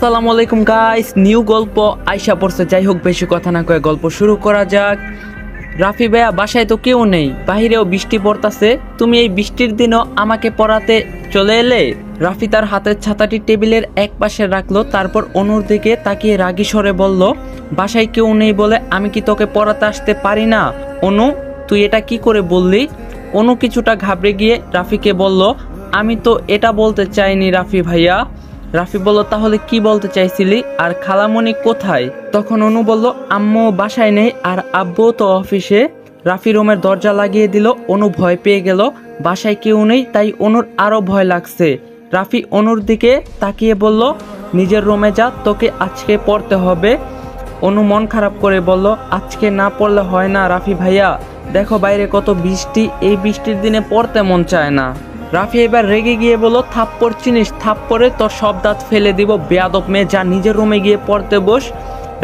আসসালামু আলাইকুম guys new গল্প আইসা পড়ছে। যাই হোক, বেশি কথা না কয়ে গল্প শুরু করা যাক। রাফি ভাইয়া, বাসায় তো কেউ নেই। বাহিরেও বৃষ্টি পড়তাছে। তুমি এই বৃষ্টির দিনও আমাকে পড়াতে চলে এলে? রাফি তার হাতের ছাতাটি টেবিলের এক পাশে রাখল, তারপর অনুর দিকে তাকিয়ে রাগী স্বরে বলল, বাসায় কেউ নেই বলে আমি কি তোকে পড়াতে আসতে পারি না? অনু, তুই এটা কি করে বললি? অনু কিছুটা ঘাবড়ে গিয়ে রাফিকে বলল, আমি তো এটা বলতে চাইনি রাফি ভাইয়া। রাফি বলল, তাহলে কি বলতে চাইছিলি? আর খালামণি কোথায়? তখন অনু বলল, আম্মু বাসায় নেই আর আব্বু তো অফিসে। রাফি রুমের দরজা লাগিয়ে দিল, অনু ভয় পেয়ে গেল, বাসায় কেউ নেই, তাই অনুর আরও ভয় লাগছে। রাফি অনুর দিকে তাকিয়ে বলল, নিজের রুমে যা, তোকে আজকে পড়তে হবে। অনু মন খারাপ করে বলল, আজকে না পড়লে হয় না রাফি ভাইয়া। দেখো বাইরে কত বৃষ্টি, এই বৃষ্টির দিনে পড়তে মন চায় না। রাফি এবার রেগে গিয়ে বলল, থাপ্পড় চিনিস, থাপ্পড়ে তোর সব দাঁত ফেলে দিব, বেয়াদব মেয়ে, যা নিজের রুমে গিয়ে পড়তে বস।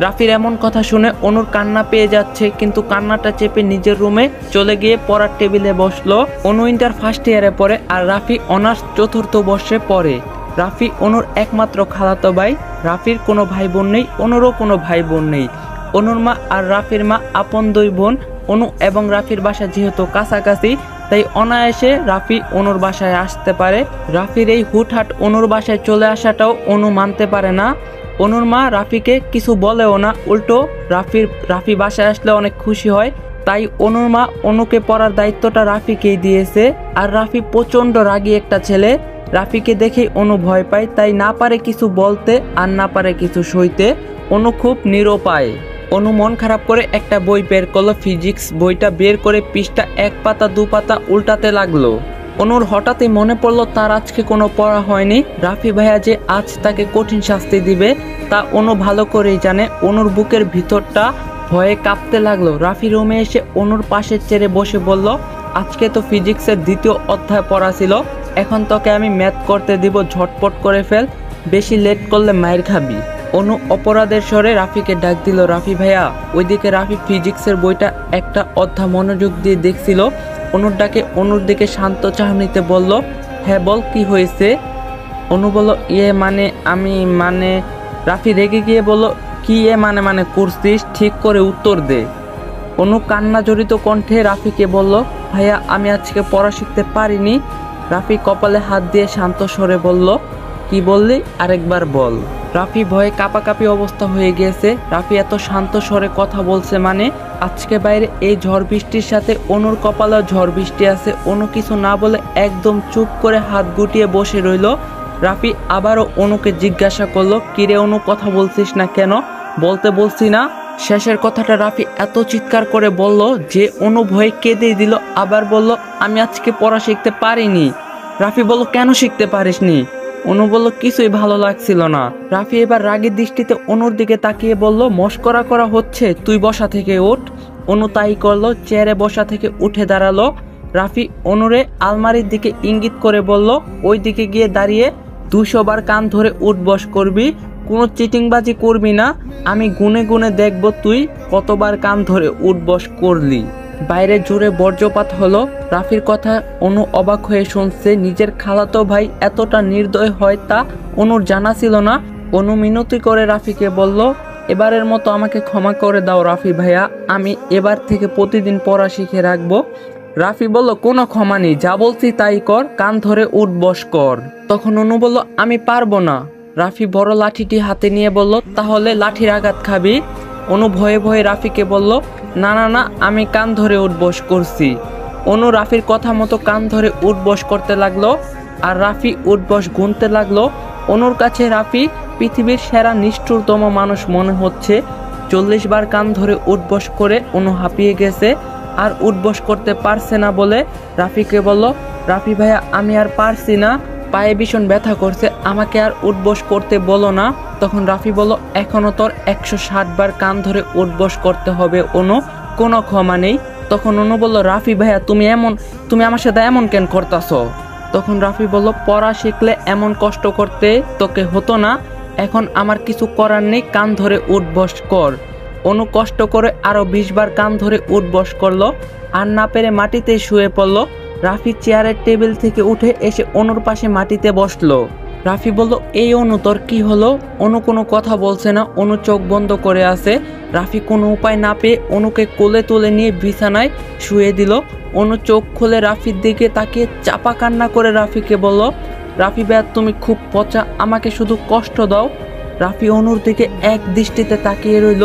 রাফির এমন কথা শুনে অনুর কান্না পেয়ে যাচ্ছে, কিন্তু কান্নাটা চেপে নিজের রুমে চলে গিয়ে পড়ার টেবিলে বসল। অনু ইন্টার ফার্স্ট ইয়ারে পড়ে আর রাফি অনার্স চতুর্থ বর্ষে পড়ে। রাফি অনুর একমাত্র খালাতো ভাই, রাফির কোনো ভাই বোন নেই, অনুরও কোনো ভাই বোন নেই। অনুর মা আর রাফির মা আপন দুই বোন, অনু এবং রাফির বাসা যেহেতু কাছাকাছি তাই অনায়াসে রাফি অনুর বাসায় আসতে পারে। রাফির এই হুটহাট অনুর বাসায় চলে আসাটাও অনু মানতে পারে না। অনুর মা রাফিকে কিছু বলেও না, উল্টো রাফির, রাফি বাসায় আসলে অনেক খুশি হয়। তাই অনুর মা অনুকে পড়ার দায়িত্বটা রাফিকেই দিয়েছে। আর রাফি প্রচণ্ড রাগী একটা ছেলে। রাফিকে দেখেই অনু ভয় পায়, তাই না পারে কিছু বলতে আর না পারে কিছু সইতে। অনু খুব নিরুপায়। অনু মন খারাপ করে একটা বই বের করল, ফিজিক্স বইটা বের করে পৃষ্ঠা এক পাতা, দু পাতা উল্টাতে লাগল। অনুর হঠাৎই মনে পড়ল, তার আজকে কোনো পড়া হয়নি। রাফি ভাইয়া যে আজ তাকে কঠিন শাস্তি দিবে, তা অনু ভালো করেই জানে। অনুর বুকের ভিতরটা ভয়ে কাঁপতে লাগল। রাফি রুমে এসে অনুর পাশে চেড়ে বসে বলল, আজকে তো ফিজিক্সের দ্বিতীয় অধ্যায় পড়া ছিল। এখন তোকে আমি ম্যাথ করতে দিব, ঝটপট করে ফেল। বেশি লেট করলে মায়ের খাবি। অনু অপরাধের স্বরে রাফিকে ডাক দিল, রাফি ভাইয়া। ওইদিকে রাফি ফিজিক্সের বইটা একটা অধ্যা মনোযোগ দিয়ে দেখছিল। অনুর ডাকে, অনুর দিকে শান্ত চাহনিতে বলল হ্যাঁ বল কি হয়েছে? অনু বলল ইয়ে মানে আমি মানে রাফি রেগে গিয়ে বলল, কি এ মানে মানে করছিস? ঠিক করে উত্তর দে। অনু কান্না জড়িত কণ্ঠে রাফিকে বলল, ভাইয়া, আমি আজকে পড়া শিখতে পারিনি। রাফি কপালে হাত দিয়ে শান্ত স্বরে বলল, কি বললি? আরেকবার বল। রাফি ভয়ে কাপাকাপি অবস্থা হয়ে গিয়েছে। রাফি এত শান্ত স্বরে কথা বলছে মানে আজকে বাইরে এই ঝড় বৃষ্টির সাথে অনুর কপালে ঝড় বৃষ্টি আছে, অনু কিছু না বলে একদম চুপ করে হাত গুটিয়ে বসে রইল। রাফি আবারও অনুকে জিজ্ঞাসা করল, কিরে অনু, কথা বলছিস না কেন? বলতে বলছি না। শেষের কথাটা রাফি এত চিৎকার করে বলল যে অনু ভয়ে কেঁদে দিল, আবার বলল, আমি আজকে পড়া শিখতে পারিনি। রাফি বলল, কেন শিখতে পারিসনি? অনু বলল, কিছুই ভালো লাগছিল না। রাফি এবার রাগের দৃষ্টিতে অনুর দিকে তাকিয়ে বলল, মস্করা করা হচ্ছে, তুই বসা থেকে ওঠ অনু তাই করল, চেয়ারে বসা থেকে উঠে দাঁড়াল। রাফি অনুরে আলমারির দিকে ইঙ্গিত করে বলল, ওই দিকে গিয়ে দাঁড়িয়ে দুশো বার কান ধরে উঠ বস করবি, কোনো চিটিংবাজি করবি না। আমি গুনে গুনে দেখব তুই কতবার কান ধরে উঠ বস করলি। বাইরে জুড়ে বর্জ্যপাত হলো। রাফির কথা অনু অবাক হয়ে শুনছে, নিজের খালাতো ভাই এতটা নির্দয় হয় তা অনুর জানা ছিল না। অনু মিনতি করে রাফিকে বলল, এবারের মতো আমাকে ক্ষমা করে দাও রাফি ভাইয়া, আমি এবার থেকে প্রতিদিন পড়া শিখে রাখব। রাফি বলল, কোনো ক্ষমা নেই, যা বলছি তাই কর, কান ধরে উঠ, বস, কর। তখন অনু বলল, আমি পারব না। রাফি বড় লাঠিটি হাতে নিয়ে বলল, তাহলে লাঠির আঘাত খাবি। অনু ভয়ে ভয়ে রাফিকে বলল, না না না, আমি কান ধরে উঠবস করছি। অনু রাফির কথা মতো কান ধরে উঠবস করতে লাগল আর রাফি উঠবস গুনতে লাগল। অনুর কাছে রাফি, পৃথিবীর সেরা নিষ্ঠুরতম মানুষ মনে হচ্ছে। চল্লিশ বার কান ধরে উঠবস করে অনু হাঁপিয়ে গেছে আর উঠবস করতে পারছে না বলে রাফিকে বলল, রাফি ভাইয়া, আমি আর পারছি না। পায়ে ভীষণ ব্যথা করছে, আমাকে আর উঠবস করতে বলো না। তখন রাফি বলল, এখনও তোর একশো ষাট বার কান ধরে উঠবস করতে হবে, অনু, কোনো ক্ষমা নেই। তখন অনু বলল, রাফি ভাইয়া, তুমি এমন, তুমি আমার সাথে এমন কেন করতাছো? তখন রাফি বলল, পড়া শিখলে এমন কষ্ট করতে তোকে হতো না, এখন আমার কিছু করার নেই, কান ধরে উঠবস কর। অনু কষ্ট করে আরও বিশ বার কান ধরে উঠবস করল, আর না পেরে মাটিতে শুয়ে পড়ল। রাফি চেয়ারের টেবিল থেকে উঠে এসে অনুর পাশে মাটিতে বসল। রাফি বলল, এই অনু, তোর কি হলো? অনু কোনো কথা বলছে না, অনু চোখ বন্ধ করে আছে। রাফি কোনো উপায় না পেয়ে অনুকে কোলে তুলে নিয়ে বিছানায় শুয়ে দিল। অনু চোখ খুলে রাফির দিকে তাকিয়ে চাপা কান্না করে রাফিকে বলল, রাফি ভাইয়া তুমি খুব পচা, আমাকে শুধু কষ্ট দাও। রাফি অনুর দিকে এক দৃষ্টিতে তাকিয়ে রইল,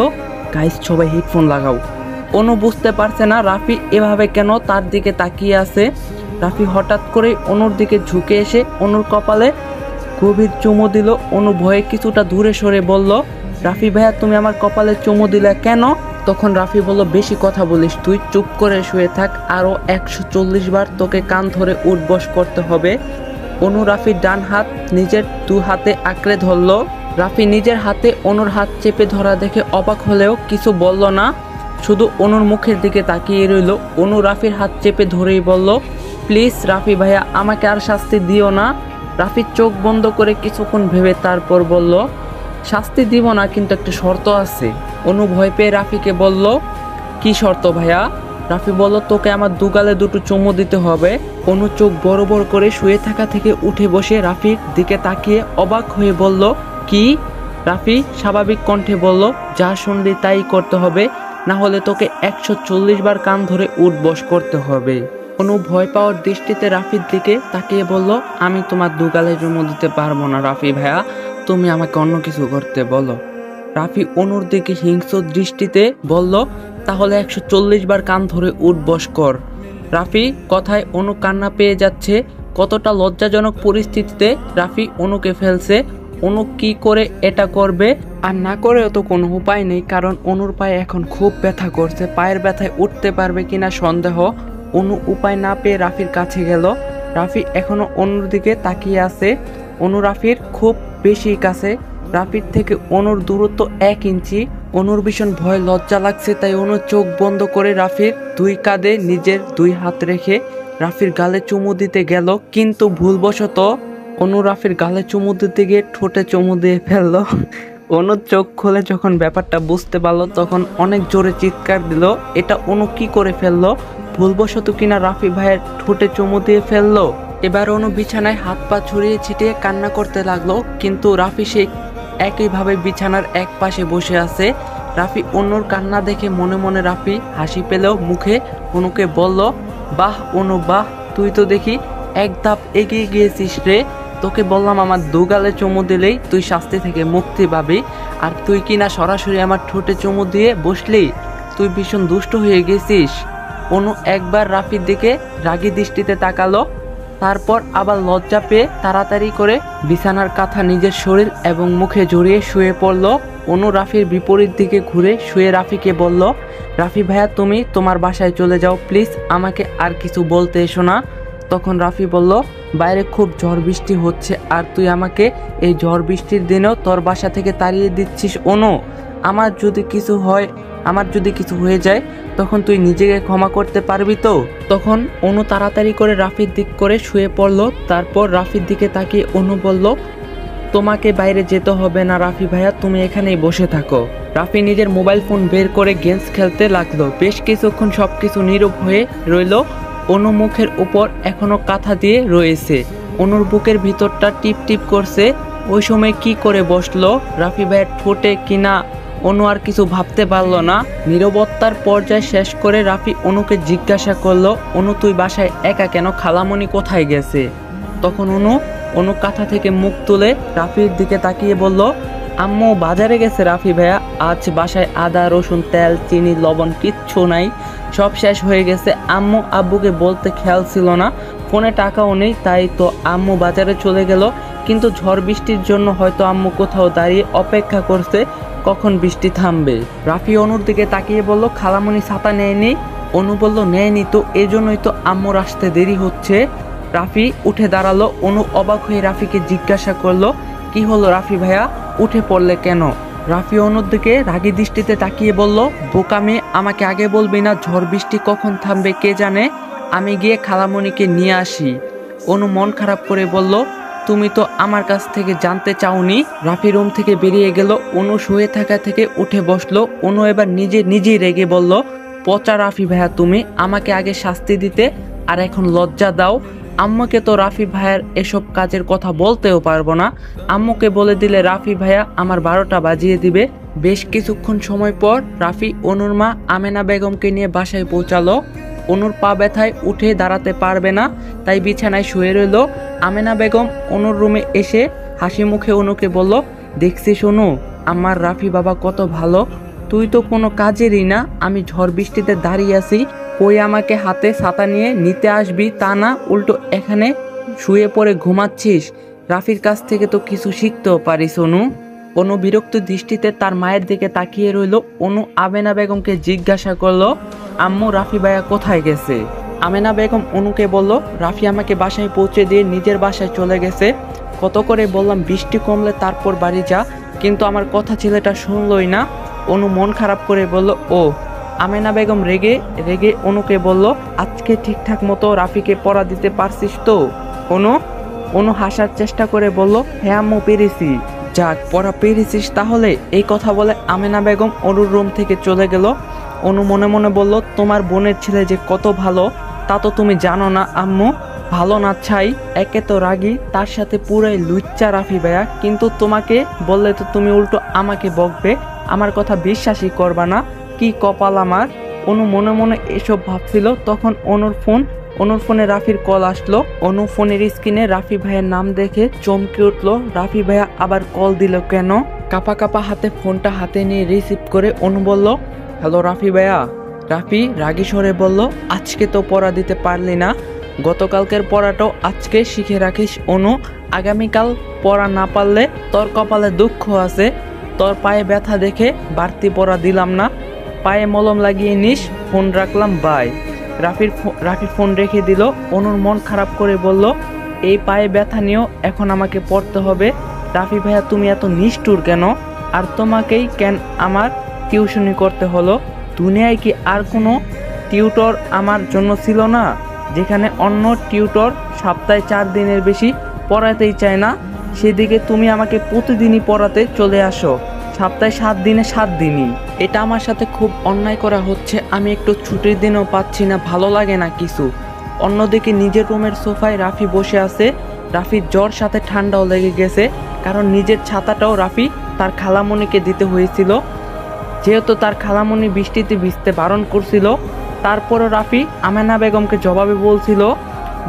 গাইস, সবাই হেডফোন লাগাও। অনু বুঝতে পারছে না রাফি এভাবে কেন তার দিকে তাকিয়ে আছে। রাফি হঠাৎ করে অনুর দিকে ঝুঁকে এসে অনুর কপালে গভীর চুমু দিল। অনু ভয়ে কিছুটা দূরে সরে বলল, রাফি ভাইয়া, তুমি আমার কপালে চুমু দিলে কেন? তখন রাফি বলল, বেশি কথা বলিস তুই, চুপ করে শুয়ে থাক আরও একশো চল্লিশ বার তোকে কান ধরে উঠবস করতে হবে। অনু রাফির ডান হাত নিজের দু হাতে আঁকড়ে ধরল। রাফি নিজের হাতে অনুর হাত চেপে ধরা দেখে অবাক হলেও কিছু বলল না। শুধু অনুর মুখের দিকে তাকিয়ে রইল। অনু রাফির হাত চেপে ধরেই বলল, প্লিজ রাফি ভাইয়া, আমাকে আর শাস্তি দিও না। রাফির চোখ বন্ধ করে কিছুক্ষণ ভেবে তারপর বলল, শাস্তি দিব না, কিন্তু একটা শর্ত আছে। অনু ভয় পেয়ে রাফিকে বলল, কি শর্ত ভাইয়া? রাফি বলল, তোকে আমার দুগালে দুটো চুমু দিতে হবে। অনু চোখ বড় বড় করে শুয়ে থাকা থেকে উঠে বসে রাফির দিকে তাকিয়ে অবাক হয়ে বলল, কি? রাফি স্বাভাবিক কণ্ঠে বলল, যা শুনলি তাই করতে হবে। না হলে তোকে একশো চল্লিশ বার কান ধরে উঠবস করতে হবে। অনু ভয় পাওয়ার দৃষ্টিতে রাফির দিকে তাকিয়ে বলল, আমি তোমার দুগালে চুমু দিতে পারব না রাফি ভাইয়া, তুমি আমাকে অন্য কিছু করতে বলো। রাফি অনুর দিকে হিংস্র দৃষ্টিতে বলল, তাহলে একশো চল্লিশ বার কান ধরে উঠবস কর। রাফি কথায় অনু কান্না পেয়ে যাচ্ছে। কতটা লজ্জাজনক পরিস্থিতিতে রাফি অনুকে ফেলছে। অনু কি করে এটা করবে? আর না করেও তো কোনো উপায় নেই, কারণ অনুর পায়ে এখন খুব ব্যথা করছে। পায়ের ব্যথায় উঠতে পারবে কিনা সন্দেহ? অনু উপায় না পেয়ে রাফির কাছে গেল। রাফি এখনও অনুর দিকে তাকিয়ে আছে। অনু রাফির খুব বেশি কাছে। রাফির থেকে অনুর দূরত্ব এক ইঞ্চি। অনুর ভীষণ ভয় লজ্জা লাগছে, তাই অনু চোখ বন্ধ করে রাফির দুই কাঁধে নিজের দুই হাত রেখে রাফির গালে চুমু দিতে গেল। কিন্তু ভুলবশত অনু রাফির গালে চুমু দিতে গিয়ে ঠোঁটে চুমু দিয়ে ফেলল। অনু চোখ খুলে যখন ব্যাপারটা বুঝতে পারল, তখন অনেক জোরে চিৎকার দিল, এটা অনু কি করে ফেলল? ভুলবশত কিনা রাফি ভাইয়ের ঠোঁটে চুমু দিয়ে ফেলল? এবার অনু বিছানায় হাত পা ছড়িয়ে ছিটিয়ে কান্না করতে লাগল, কিন্তু রাফি সেই একইভাবে বিছানার এক পাশে বসে আছে। রাফি অনুর কান্না দেখে মনে মনে রাফি হাসি পেলেও মুখে অনুকে বলল, বাহ অনু, বাহ, তুই তো দেখি এক ধাপ এগিয়ে গিয়েছিস রে। তোকে বললাম আমার দুগালে চুমু দিলেই তুই শাস্তি থেকে মুক্তি পাবি। আর তুই কি না সরাসরি আমার ঠোঁটে চুমু দিয়ে বসলি? তুই ভীষণ দুষ্ট হয়ে গেছিস। অনু একবার রাফির দিকে রাগি দৃষ্টিতে তাকালো। তারপর আবার লজ্জা পেয়ে তাড়াতাড়ি করে বিছানার কাঁথা নিজের শরীর এবং মুখে জড়িয়ে শুয়ে পড়ল। অনু রাফির বিপরীত দিকে ঘুরে শুয়ে রাফিকে বলল, রাফি ভাইয়া, তুমি তোমার বাসায় চলে যাও, প্লিজ। আমাকে আর কিছু বলতে এসো না। তখন রাফি বলল, বাইরে খুব ঝড় বৃষ্টি হচ্ছে আর তুই আমাকে এই ঝড় বৃষ্টির দিনেও তোর বাসা থেকে তাড়িয়ে দিচ্ছিস, অনু। আমার যদি কিছু হয়, আমার যদি কিছু হয়ে যায়, তখন তুই নিজেকে ক্ষমা করতে পারবি তো? তখন অনু তাড়াতাড়ি করে রাফির দিক করে শুয়ে পড়ল। তারপর রাফির দিকে তাকিয়ে অনু বলল, তোমাকে বাইরে যেতে হবে না রাফি ভাইয়া, তুমি এখানেই বসে থাকো। রাফি নিজের মোবাইল ফোন বের করে গেমস খেলতে লাগল। বেশ কিছুক্ষণ সব কিছু নীরব হয়ে রইল। অনু মুখের উপর এখনও কাঁথা দিয়ে রয়েছে। অনুর বুকের ভিতরটা টিপ টিপ করছে। ওই সময় কি করে বসল? রাফি ভাইয়ের ঠোঁটে কিনা অনু আর কিছু ভাবতে পারল না। নীরবতার পর্যায় শেষ করে রাফি অনুকে জিজ্ঞাসা করল, অনু, তুই বাসায় একা কেন? খালামণি কোথায় গেছে? তখন অনু অনু কাঁথা থেকে মুখ তুলে রাফির দিকে তাকিয়ে বলল আম্মু বাজারে গেছে রাফি ভাইয়া। আজ বাসায় আদা, রসুন, তেল, চিনি, লবণ কিচ্ছু নাই। সব শেষ হয়ে গেছে। আম্মু আব্বুকে বলতে খেয়াল ছিল না। ফোনে টাকাও নেই, তাই তো আম্মু বাজারে চলে গেল। কিন্তু ঝড় বৃষ্টির জন্য হয়তো আম্মু কোথাও দাঁড়িয়ে অপেক্ষা করছে, কখন বৃষ্টি থামবে। রাফি অনুর দিকে তাকিয়ে বলল খালামণি ছাতা নেয়নি? অনু বলল, নেয়নি তো, এজন্যই তো আম্মুর আসতে দেরি হচ্ছে। রাফি উঠে দাঁড়াল। অনু অবাক হয়ে রাফিকে জিজ্ঞাসা করল, কি হলো রাফি ভাইয়া? উঠে পড়লে কেন? রাফি অনুর দিকে রাগী দৃষ্টিতে তাকিয়ে বলল, বোকা মেয়ে, আমাকে আগে বলবি না ঝড় বৃষ্টি কখন থামবে কে জানে? আমি গিয়ে খালামণিকে নিয়ে আসি। অনু মন খারাপ করে বলল, তুমি তো আমার কাছ থেকে জানতে চাওনি। রাফি রুম থেকে বেরিয়ে গেল, অনু শুয়ে থাকা থেকে উঠে বসল। অনু এবার নিজে নিজেই রেগে বলল, পচা রাফি ভাইয়া তুমি, আমাকে আগে শাস্তি দিতে, আর এখন লজ্জা দাও। আম্মুকে তো রাফি ভাইয়ের এসব কাজের কথা বলতেও পারব না। আম্মুকে বলে দিলে রাফি ভাইয়া আমার বারোটা বাজিয়ে দিবে। বেশ কিছুক্ষণ সময় পর রাফি, অনুর মা আমেনা বেগমকে নিয়ে বাসায় পৌঁছালো। অনুর পা ব্যথায় উঠে দাঁড়াতে পারবে না, তাই বিছানায় শুয়ে রইল। আমেনা বেগম অনুর রুমে এসে হাসি মুখে অনুকে বলল দেখছিস অনু আমার রাফি বাবা কত ভালো। তুই তো কোনো কাজেরই না, আমি ঝড় বৃষ্টিতে দাঁড়িয়ে আছি। কই আমাকে হাতে ছাতা নিয়ে নিতে আসবি তা না, উল্টো এখানে শুয়ে পড়ে ঘুমাচ্ছিস। রাফির কাছ থেকে তো কিছু শিখতেও পারিস অনু অনু বিরক্ত দৃষ্টিতে তার মায়ের দিকে তাকিয়ে রইল। অনু আমেনা বেগমকে জিজ্ঞাসা করল, আম্মু, রাফি ভাইয়া কোথায় গেছে? আমেনা বেগম অনুকে বলল, রাফি আমাকে বাসায় পৌঁছে দিয়ে নিজের বাসায় চলে গেছে। কত করে বললাম, বৃষ্টি কমলে তারপর বাড়ি যা। কিন্তু আমার কথা ছেলেটা শুনলই না। অনু মন খারাপ করে বলল, ও আমেনা বেগম রেগে রেগে অনুকে বলল, আজকে ঠিকঠাক মতো রাফিকে পড়া দিতে পারছিস তো? অনু অনু হাসার চেষ্টা করে বলল হ্যাঁ আম্মু, পেরেছি। যাক, পড়া পেরেছিস তাহলে? এই কথা বলে আমেনা বেগম অনুর রুম থেকে চলে গেল। অনু মনে মনে বলল, তোমার বোনের ছেলে যে কত ভালো, তা তো তুমি জানো না আম্মু। ভালো না ছাই, একে তো রাগী, তার সাথে পুরাই লুচ্চা রাফি ভাইয়া কিন্তু তোমাকে বললে তো তুমি উল্টো আমাকে বকবে। আমার কথা বিশ্বাসই করবা না। কি কপাল আমার? অনু মনে মনে এসব ভাবছিল। তখন অনুর ফোন, অনুর ফোনে রাফির কল আসলো। অনু ফোনের স্ক্রিনে রাফি ভাইয়ের নাম দেখে চমকে উঠল। রাফি ভাইয়া আবার কল দিল কেন? কাপা কাপা হাতে ফোনটা হাতে নিয়ে রিসিভ করে অনু বলল, হ্যালো রাফি ভাইয়া। রাফি রাগী স্বরে বলল, আজকে তো পড়া দিতে পারলি না। গতকালকের পড়াটাও আজকে শিখে রাখিস, অনু। আগামীকাল পড়া না পারলে তোর কপালে দুঃখ আছে। তোর পায়ে ব্যথা দেখে বাড়তি পড়া দিলাম না। পায়ে মলম লাগিয়ে নিস, ফোন রাখলাম, বাই। রাফির ফো- রাফি ফোন রেখে দিল, অনুর মন খারাপ করে বলল, এই পায়ে ব্যথা নিয়েও এখন আমাকে পড়তে হবে। রাফি ভাইয়া, তুমি এত নিষ্ঠুর কেন? আর তোমাকেই কেন আমার টিউশনি করতে হলো? দুনিয়ায় কি আর কোনো টিউটর আমার জন্য ছিল না? যেখানে অন্য টিউটর সপ্তাহে চার দিনের বেশি পড়াতেই চায় না। সেদিকে তুমি আমাকে প্রতিদিনই পড়াতে চলে আসো। সপ্তাহে সাত দিনে সাত দিনই। এটা আমার সাথে খুব অন্যায় করা হচ্ছে, আমি একটু ছুটির দিনও পাচ্ছি না, ভালো লাগে না কিছু। অন্যদিকে নিজের রুমের সোফায় রাফি বসে আছে, রাফির জ্বর সাথে ঠান্ডাও লেগে গেছে, কারণ নিজের ছাতাটাও রাফি তার খালামণিকে দিতে হয়েছিল। যেহেতু তার খালামণি বৃষ্টিতে ভিজতে বারণ করছিল, তারপরও রাফি আমেনা বেগমকে জবাবে বলছিল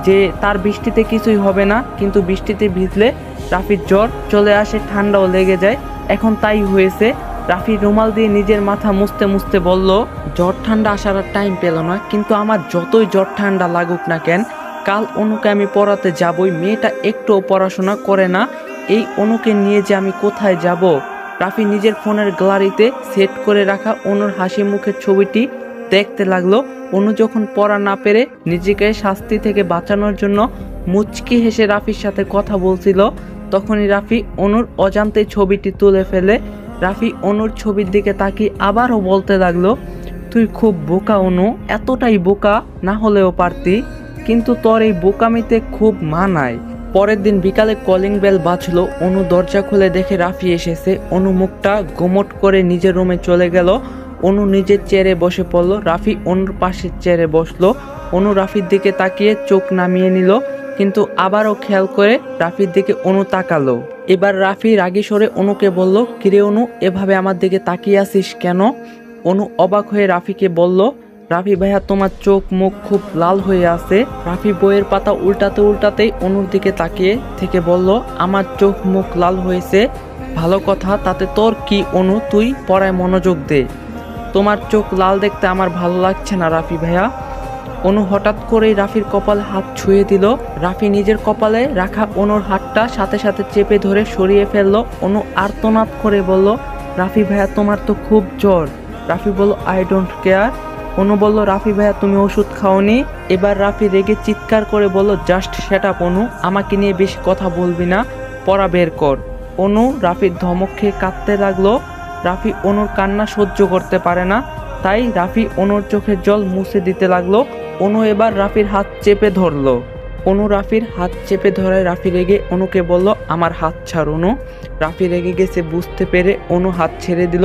যে, তার বৃষ্টিতে কিছুই হবে না, কিন্তু বৃষ্টিতে ভিজলে রাফির জ্বর চলে আসে, ঠান্ডাও লেগে যায়। এখন তাই হয়েছে। রাফি রুমাল দিয়ে নিজের মাথা মুছতে মুছতে বলল, জ্বর ঠান্ডা আসার আর টাইম পেল না, কিন্তু আমার যতই জ্বর ঠান্ডা লাগুক না কেন, কাল অনুকে আমি পড়াতে যাবই, মেয়েটা একটুও পড়াশোনা করে না, এই অনুকে নিয়ে যে আমি কোথায় যাব? রাফি নিজের ফোনের গ্যালারিতে সেট করে রাখা অনুর হাসি মুখের ছবিটি দেখতে লাগল। অনু যখন পড়া না পেরে নিজেকে শাস্তি থেকে বাঁচানোর জন্য মুচকি হেসে রাফির সাথে কথা বলছিল তখনই রাফি অনুর অজান্তে ছবিটি তুলে ফেলে। রাফি অনুর ছবির দিকে তাকিয়ে আবারও বলতে লাগল, তুই খুব বোকা, অনু। এতটাই বোকা না হলেও পারতি। কিন্তু তোর এই বোকামিতে খুব মানায়। পরের দিন বিকালে কলিং বেল বাজলো, অনু দরজা খুলে দেখে রাফি এসেছে। অনু মুখটা গোমট করে নিজের রুমে চলে গেল। অনু নিজের চেয়ারে বসে পড়ল। রাফি অনুর পাশের চেয়ারে বসল। অনু রাফির দিকে তাকিয়ে চোখ নামিয়ে নিল। কিন্তু আবারও খেয়াল করে রাফির দিকে অনু তাকালো। এবার রাফি রাগী সরে অনুকে বলল, কিরে অনু, এভাবে আমার দিকে তাকিয়ে আসিস কেন? অনু অবাক হয়ে রাফিকে বলল, রাফি ভাইয়া, তোমার চোখ মুখ খুব লাল হয়ে আছে। রাফি বইয়ের পাতা উল্টাতে উল্টাতেই অনুর দিকে তাকিয়ে থেকে বলল, আমার চোখ মুখ লাল হয়েছে। ভালো কথা, তাতে তোর কি অনু? তুই পড়ায় মনোযোগ দে। তোমার চোখ লাল দেখতে আমার ভালো লাগছে না রাফি ভাইয়া। অনু হঠাৎ করেই রাফির কপাল হাত ছুঁয়ে দিল। রাফি নিজের কপালে রাখা অনুর হাতটা সাথে সাথে চেপে ধরে সরিয়ে ফেলল। অনু আর্তনাদ করে বলল, রাফি ভাইয়া, তোমার তো খুব জ্বর। রাফি বলল, আই ডোন্ট কেয়ার। অনু বলল, রাফি ভাইয়া, তুমি ওষুধ খাওনি? এবার রাফি রেগে চিৎকার করে বলল, জাস্ট সেট অনু। আমাকে নিয়ে বেশি কথা বলবি না। পড়া বের কর। অনু রাফির ধমক খেয়ে কাঁদতে লাগল। রাফি অনুর কান্না সহ্য করতে পারে না। তাই রাফি অনুর চোখের জল মুছে দিতে লাগল। অনু এবার রাফির হাত চেপে ধরলো। অনু রাফির হাত চেপে ধরায় রাফি রেগে অনুকে বলল, আমার হাত ছাড়, অনু। রাফি রেগে গেছে বুঝতে পেরে অনু হাত ছেড়ে দিল।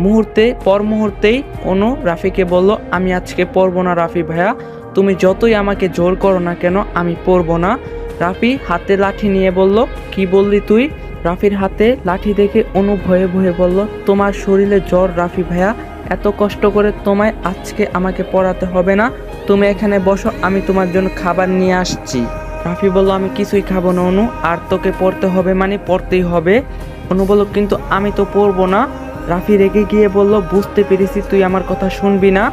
মুহূর্তে, পর মুহূর্তেই অনু রাফিকে বলল, আমি আজকে পড়ব না রাফি ভাইয়া তুমি যতই আমাকে জোর করো না কেন, আমি পরবো না। রাফি হাতে লাঠি নিয়ে বলল, কি বললি তুই? রাফির হাতে লাঠি দেখে অনু ভয়ে ভয়ে বলল, তোমার শরীরে জ্বর রাফি ভাইয়া এত কষ্ট করে তোমায় আজকে আমাকে পড়াতে হবে না। তুমি এখানে বসো, আমি তোমার জন্য খাবার নিয়ে আসছি। রাফি বলল, আমি কিছুই খাব না, অনু। আর তোকে পড়তে হবে মানে পড়তেই হবে। অনু বলল, কিন্তু আমি তো পড়ব না। রাফি রেগে গিয়ে বলল, বুঝতে পেরেছি, তুই আমার কথা শুনবি না।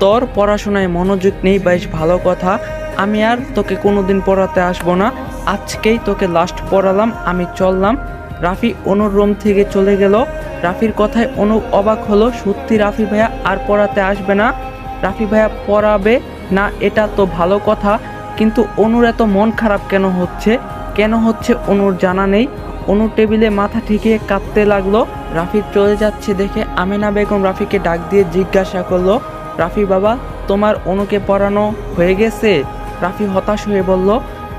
তোর পড়াশোনায় মনোযোগ নেই, বেশ ভালো কথা। আমি আর তোকে কোনোদিন পড়াতে আসব না। আজকেই তোকে লাস্ট পড়ালাম, আমি চললাম। রাফি অনুর রুম থেকে চলে গেল। রাফির কথায় অনু অবাক হলো, সত্যি রাফি ভাইয়া আর পড়াতে আসবে না। রাফি ভাইয়া পড়াবে? না, এটা তো ভালো কথা, কিন্তু অনুর এত মন খারাপ কেন হচ্ছে? কেন হচ্ছে অনুর জানা নেই। অনু টেবিলে মাথা ঠেকিয়ে কাঁদতে লাগল। রাফি চলে যাচ্ছে দেখে আমিনা বেগম রাফিকে ডাক দিয়ে জিজ্ঞাসা করল, রাফি বাবা, তোমার অনুকে পড়ানো হয়ে গেছে? রাফি হতাশ হয়ে বলল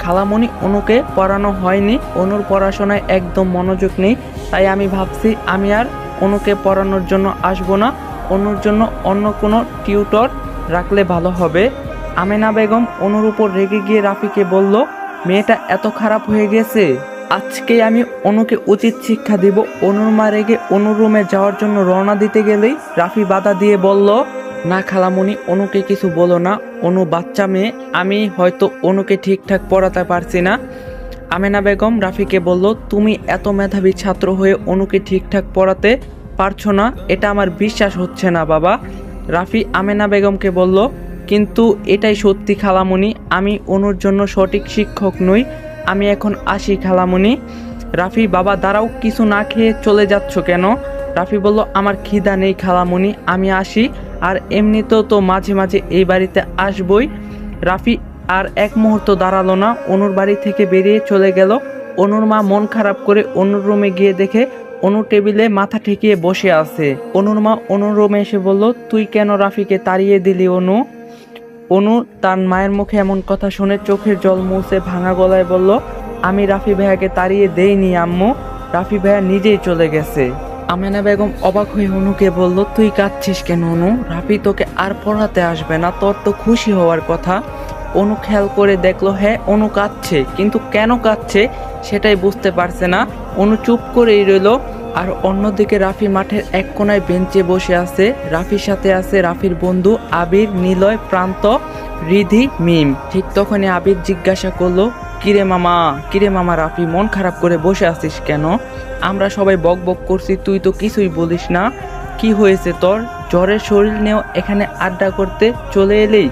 খালামণি অনুকে পড়ানো হয়নি, অনুর পড়াশোনায় একদম মনোযোগ নেই, তাই আমি ভাবছি আমি আর অনুকে পড়ানোর জন্য আসব না, অনুর জন্য অন্য কোনো টিউটর রাখলে ভালো হবে। আমেনা বেগম অনুর উপর রেগে গিয়ে রাফিকে বলল, মেয়েটা এত খারাপ হয়ে গেছে, আজকে আমি অনুকে উচিত শিক্ষা দিব। অনুর মা রেগে অনুর রুমে যাওয়ার জন্য রওনা দিতে গেলেই রাফি বাধা দিয়ে বলল না খালামণি অনুকে কিছু বলো না। অনু বাচ্চা মেয়ে, আমি হয়তো অনুকে ঠিকঠাক পড়াতে পারছি না। আমেনা বেগম রাফিকে বলল, তুমি এত মেধাবী ছাত্র হয়ে অনুকে ঠিকঠাক পড়াতে পারছ না, এটা আমার বিশ্বাস হচ্ছে না বাবা। রাফি আমেনা বেগমকে বলল, কিন্তু এটাই সত্যি খালামণি আমি অনুর জন্য সঠিক শিক্ষক নই, আমি এখন আসি খালামণি রাফি, বাবা, দাঁড়াও, কিছু না খেয়ে চলে যাচ্ছ কেন? রাফি বলল, আমার খিদা নেই খালামণি আমি আসি। আর এমনিতেও তো মাঝে মাঝে এই বাড়িতে আসবই। রাফি আর এক মুহূর্ত দাঁড়াল না, অনুর বাড়ি থেকে বেরিয়ে চলে গেল। অনুর মা মন খারাপ করে অনুর রুমে গিয়ে দেখে অনু টেবিলে মাথা ঠেকিয়ে বসে আছে। অনুর মা অনুর রুমে এসে বলল, তুই কেন রাফিকে তাড়িয়ে দিলি অনু? অনু তার মায়ের মুখে এমন কথা শুনে চোখের জল মুছে ভাঙা গলায় বলল, আমি রাফি ভাইয়াকে তাড়িয়ে দেইনি, আম্মু। রাফি ভাইয়া নিজেই চলে গেছে। আমেনা বেগম অবাক হয়ে অনুকে বলল, তুই কাঁদছিস কেন অনু? রাফি তোকে আর পড়াতে আসবে না, তোর তো খুশি হওয়ার কথা। অনু খেয়াল করে দেখল হ্যাঁ অনু কাঁদছে। কিন্তু কেন কাঁদছে সেটাই বুঝতে পারছে না। অনু চুপ করেই রইল আর অন্যদিকে রাফি মাঠের এক কোনায় বেঞ্চে বসে আছে। রাফির সাথে আছে রাফির বন্ধু আবির, নিলয়, প্রান্ত, রিধি, মিম। ঠিক তখনই আবির জিজ্ঞাসা করল কিরে মামা কিরে মামা রাফি, মন খারাপ করে বসে আছিস কেন? আমরা সবাই বক বক করছি, তুই তো কিছুই বলিস না। কি হয়েছে তোর? জ্বরের শরীর নিয়েও এখানে আড্ডা করতে চলে এলেই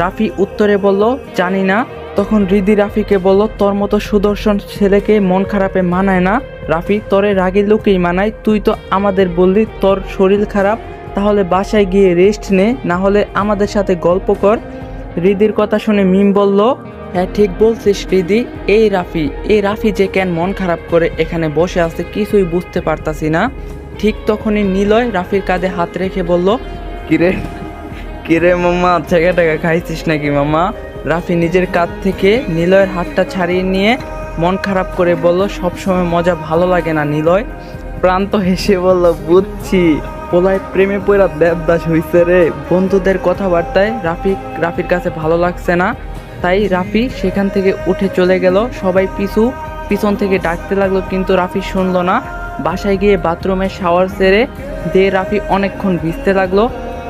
রাফি উত্তরে বলল, জানি না। তখন রিদি রাফিকে বলল, তোর মতো সুদর্শন ছেলেকে মন খারাপে মানায় না। রাফি, তোরে রাগি লোকেই মানায়, তুই তো আমাদের বললি তোর শরীর খারাপ, তাহলে বাসায় গিয়ে রেস্ট নে, না হলে আমাদের সাথে গল্প কর। রিদির কথা শুনে মিম বলল হ্যাঁ ঠিক বলছিস রিদি এই রাফি এই রাফি যে কেন মন খারাপ করে এখানে বসে আছে, কিছুই বুঝতে পারতাছি না। ঠিক তখনই নিলয় রাফির কাঁধে হাত রেখে বলল, কিরে কিরে মামা ছেঁকা টেকা খাইছিস নাকি মামা রাফি নিজের কাঁধ থেকে নিলয়ের হাতটা ছাড়িয়ে নিয়ে মন খারাপ করে বলল, সবসময় মজা ভালো লাগে না, নিলয়। প্রান্ত হেসে বলল, বুঝছি। পোলায় প্রেমে পড়া দেবদাস হইছে রে। বন্ধুদের কথাবার্তায় রাফি, রাফির কাছে ভালো লাগছে না। তাই রাফি সেখান থেকে উঠে চলে গেল। সবাই পিছু, পিছন থেকে ডাকতে লাগল, কিন্তু রাফি শুনলো না। বাসায় গিয়ে বাথরুমে শাওয়ার সেরে দিয়ে রাফি অনেকক্ষণ ভিজতে লাগল।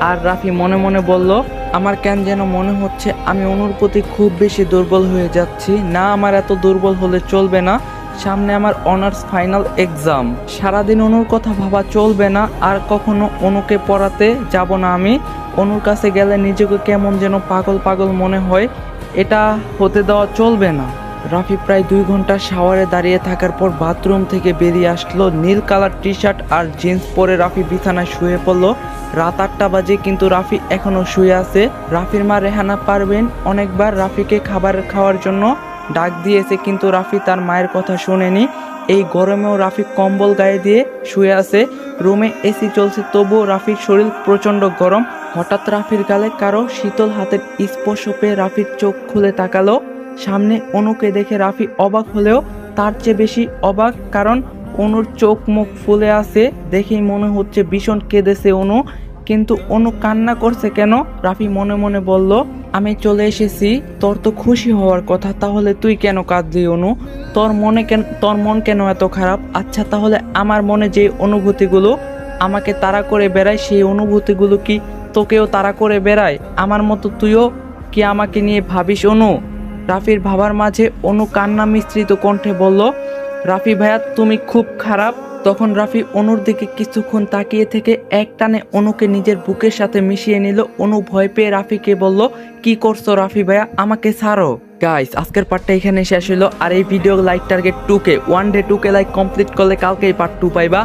আর রাফি মনে মনে বলল, আমার কেন যেন মনে হচ্ছে আমি অনুর প্রতি খুব বেশি দুর্বল হয়ে যাচ্ছি। না, আমার এত দুর্বল হলে চলবে না। সামনে আমার অনার্স ফাইনাল এক্সাম সারাদিন অনুর কথা ভাবা চলবে না, আর কখনো অনুকে পড়াতে যাব না আমি। অনুর কাছে গেলে নিজেকে কেমন যেন পাগল পাগল মনে হয়, এটা হতে দেওয়া চলবে না। রাফি প্রায় দুই ঘণ্টা শাওয়ারে দাঁড়িয়ে থাকার পর বাথরুম থেকে বেরিয়ে আসলো নীল কালার টি শার্ট আর জিন্স পরে রাফি বিছানায় শুয়ে পড়ল। রাত আটটা বাজে কিন্তু রাফি এখনও শুয়ে আছে। রাফির মা রেহানা পারবেন অনেকবার রাফিকে খাবার খাওয়ার জন্য। ডাক দিয়েছে, কিন্তু রাফি তার মায়ের কথা শোনেনি। এই গরমেও রাফি কম্বল গায়ে দিয়ে শুয়ে আছে। রুমে এসি চলছে, তবুও রাফির শরীর প্রচণ্ড গরম। হঠাৎ রাফির গালে কারও শীতল হাতের স্পর্শ পেয়ে রাফির চোখ খুলে তাকালো। সামনে অনুকে দেখে রাফি অবাক হলেও তার চেয়ে বেশি অবাক, কারণ অনুর চোখ মুখ ফুলে আছে দেখেই মনে হচ্ছে ভীষণ কেঁদেছে অনু। কিন্তু অনু কান্না করছে কেন? রাফি মনে মনে বলল, আমি চলে এসেছি, তোর তো খুশি হওয়ার কথা, তাহলে তুই কেন কাঁদলি অনু? তোর মনে কেন, তোর মন কেন এত খারাপ? আচ্ছা তাহলে আমার মনে যে অনুভূতিগুলো আমাকে তাড়া করে বেড়ায়, সেই অনুভূতিগুলো কি তোকেও তাড়া করে বেড়ায়? আমার মতো তুইও কি আমাকে নিয়ে ভাবিস অনু? রাফির ভাবার মাঝে অনু কান্না মিশ্রিত কণ্ঠে বলল, রাফি ভাইয়া তুমি খুব খারাপ। তখন রাফি অনুর দিকে কিছুক্ষণ তাকিয়ে থেকে এক টানে অনুকে নিজের বুকের সাথে মিশিয়ে নিল। অনু ভয় পেয়ে রাফিকে বলল, কি করছ রাফি ভাইয়া? আমাকে ছাড়ো। গাইস আজকের পার্টটা এখানে শেষ হলো আর এই video like target two K one day two K like complete করলে কালকেই পার্ট টু পাইবা।